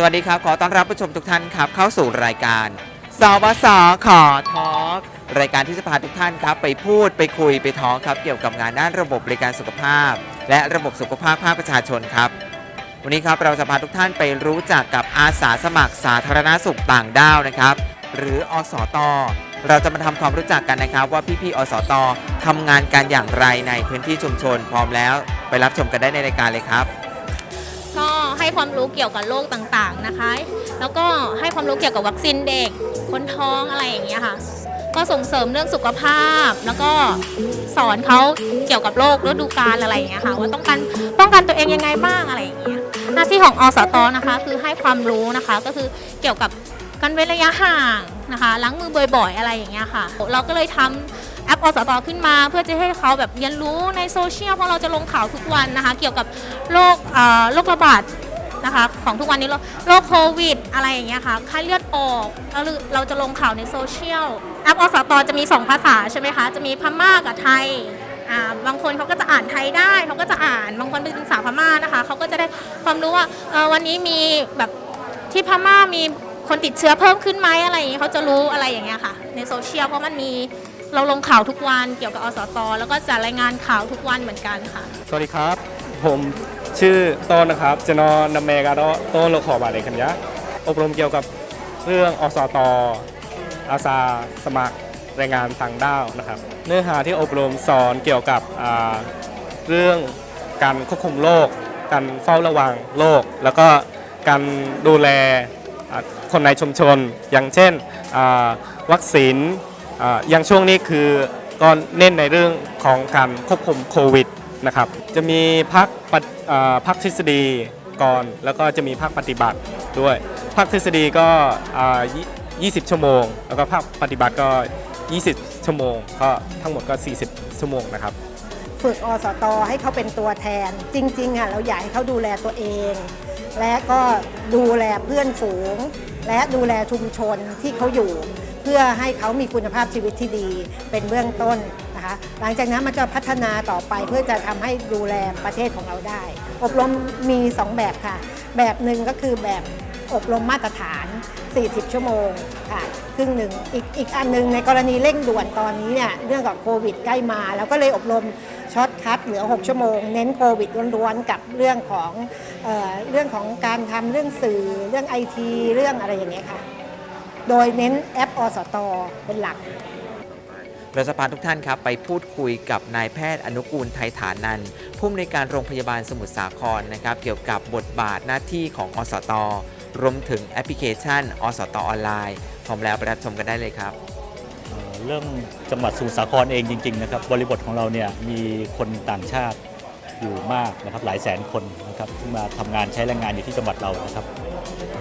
สวัสดีครับ ขอต้อนรับผู้ชมทุกท่านครับเข้าสู่รายการสบสขอทอล์กรายการที่จะพาทุกท่านครับ ไปพูดไปคุยไปท้องครับ เกี่ยวกับงานด้านระบบบริการสุขภาพ และระบบสุขภาพภาคประชาชนครับ วันนี้ครับเราจะพาทุกท่านไปรู้จักกับอาสาสมัครสาธารณสุขต่างด้าวนะครับ หรืออสต เราจะมาทำความรู้จักกันนะครับ ว่าพี่ๆอสตทำงานกันอย่างไรในพื้นที่ชุมชนพร้อมแล้ว ไปรับชมกันได้ในรายการเลยครับ ความรู้เกี่ยวกับโรคต่างๆนะคะ แล้วก็ให้ความรู้เกี่ยวกับวัคซีนเด็กคนท้องอะไรอย่างเงี้ยค่ะ ก็ส่งเสริมเรื่องสุขภาพ แล้วก็สอนเขาเกี่ยวกับโรคฤดูกาลอะไรอย่างเงี้ยค่ะ ว่าต้องการป้องกันตัวเองยังไงบ้างอะไรอย่างเงี้ยหน้าที่ของอสตนะคะ คือให้ความรู้นะคะก็คือเกี่ยวกับการเว้นระยะห่างนะคะล้างมือบ่อยๆ อะไรอย่างเงี้ยค่ะ เราก็เลยทำแอปอสตขึ้นมาเพื่อจะให้เขาแบบเรียนรู้ในโซเชียลเพราะเราจะลงข่าวทุกวันนะคะ เกี่ยวกับโรคโรคระบาด นะคะของทุกวันนี้โรคโควิด อะไรอย่างเงี้ยค่ะไข้เลือดออกเราเราจะลงข่าวในโซเชียลแอปอสตจะมี 2 ภาษาใช่ไหมคะ จะมีพม่ากับไทยอ่าบางคนเขาก็จะอ่านไทยได้เขาก็จะอ่านบางคนเป็นสาวพม่านะคะเขาก็จะได้ความรู้ว่าวันนี้มีแบบที่พม่ามีคนติดเชื้อเพิ่มขึ้นไหมอะไรอย่างเงี้ยเขาจะรู้อะไรอย่างเงี้ยค่ะ ในโซเชียลเพราะมันมีเราลงข่าวทุกวันเกี่ยวกับอสตแล้วก็จะรายงานข่าวทุกวันเหมือนกันค่ะ สวัสดีครับ ผม ชื่อต้นนะครับเจนอนนาเมกาโต้โลขอบาเลคันยะอบรมเกี่ยวกับเรื่องอสตอาสาสมัครแรงงานต่างด้าวนะครับ เนื้อหาที่อบรมสอนเกี่ยวกับเรื่องการควบคุมโรคการเฝ้าระวังโรคแล้วก็การดูแลคนในชุมชน อย่างเช่นวัคซีนอ่าอย่างช่วงนี้คือก็เน้นในเรื่องของการควบคุมโควิด นะครับ จะมีพักพักทฤษฎีก่อนแล้วก็จะมีภาคปฏิบัติด้วย ภาคทฤษฎีก็20 ชั่วโมง แล้วก็ภาคปฏิบัติก็ 20 ชั่วโมงก็ทั้งหมดก็ 40 ชั่วโมงนะครับ ฝึกอสตอให้เขาเป็นตัวแทน จริงๆอะเราอยากให้เขาดูแลตัวเอง และก็ดูแลเพื่อนฝูง และดูแลชุมชนที่เขาอยู่ เพื่อให้เขามีคุณภาพชีวิตที่ดีเป็นเบื้องต้น หลังจากนั้นมันจะพัฒนาต่อไปเพื่อจะทำให้ดูแลประเทศของเราได้ อบรมมี 2 แบบค่ะ แบบหนึ่งก็คือแบบอบรมมาตรฐาน 40 ชั่วโมงค่ะครึ่งหนึ่งอีกอีกอันหนึงในกรณีเร่งด่วนตอนนี้เนี่ยเรื่องกับโควิดใกล้มา แล้วก็เลยอบรมช็อตคัทเหลือ 6 ชั่วโมง เน้นโควิดล้วนๆกับเรื่องของเออเรื่องของการทำเรื่องสื่อ เรื่องไอทีเรื่องอะไรอย่างเงี้ยค่ะ โดยเน้นแอปอสตเป็นหลัก เราจะพาทุกท่านครับไปพูดคุยกับนายแพทย์อนุกูลไทยฐานันท์ผู้อำนวยการโรงพยาบาลสมุทรสาครนะครับ เกี่ยวกับบทบาทหน้าที่ของอสตรวมถึงแอปพลิเคชัน อสตออนไลน์พร้อมแล้วไปรับชมกันได้เลยครับ เรื่องจังหวัดสมุทรสาครเองจริงๆนะครับบริบทของเราเนี่ยมีคนต่างชาติอยู่มากนะครับหลายแสนคนนะครับที่มาทำงานใช้แรงงานอยู่ที่จังหวัดเรานะครับ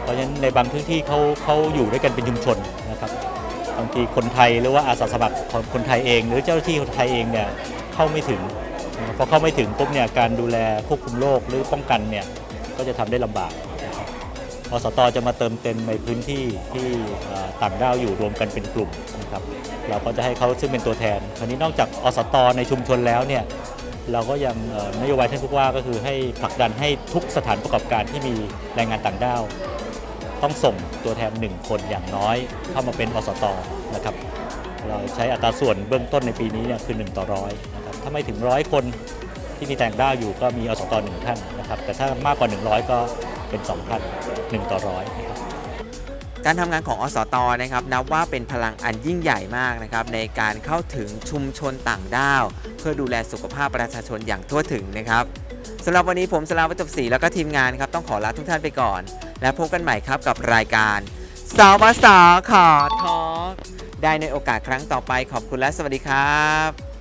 เพราะฉะนั้นในบางพื้นที่เขาเขาอยู่ด้วยกันเป็นชุมชนนะครับ บางทีคนไทยหรือว่าอาสาสมัครของคนไทยเอง หรือเจ้าหน้าที่คนไทยเองเนี่ยเข้าไม่ถึงพอเข้าไม่ถึงปุ๊บเนี่ยการดูแลควบคุมโรคหรือป้องกันเนี่ยก็จะทำได้ลำบากอสตจะมาเติมเต็มในพื้นที่ที่ต่างด้าวอยู่รวมกันเป็นกลุ่มนะครับเราก็จะให้เขาซึ่งเป็นตัวแทนคราวนี้นอกจากอสตในชุมชนแล้วเนี่ยเราก็ยังนโยบายท่านผู้ว่าก็คือให้ผลักดันให้ทุกสถานประกอบการที่มีแรงงานต่างด้าว ต้องส่งตัวแทนหนึ่งคนอย่างน้อย เข้ามาเป็นอสตนะครับเราใช้อัตราส่วนเบื้องต้นในปีนี้เนี่ยคือ 1 ต่อร้อยนะครับถ้าไม่ถึงร้อยคนที่มีแต่งด้าวอยู่ก็มีอสตหนึ่งท่านนะครับแต่ถ้ามากกว่า 100 ก็เป็น2ท่าน1ต่อร้อยนะครับการทำงานของอสตนะครับนับว่าเป็นพลังอันยิ่งใหญ่มากนะครับในการเข้าถึงชุมชนต่างด้าว เพื่อดูแลสุขภาพประชาชนอย่างทั่วถึงนะครับสำหรับวันนี้ผมสลาวัจบศรีแล้วก็ทีมงานครับต้องขอลาทุกท่านไปก่อน และพบกันใหม่ครับกับรายการสวสขอทอล์กได้ในโอกาสครั้งต่อไปขอบคุณและสวัสดีครับ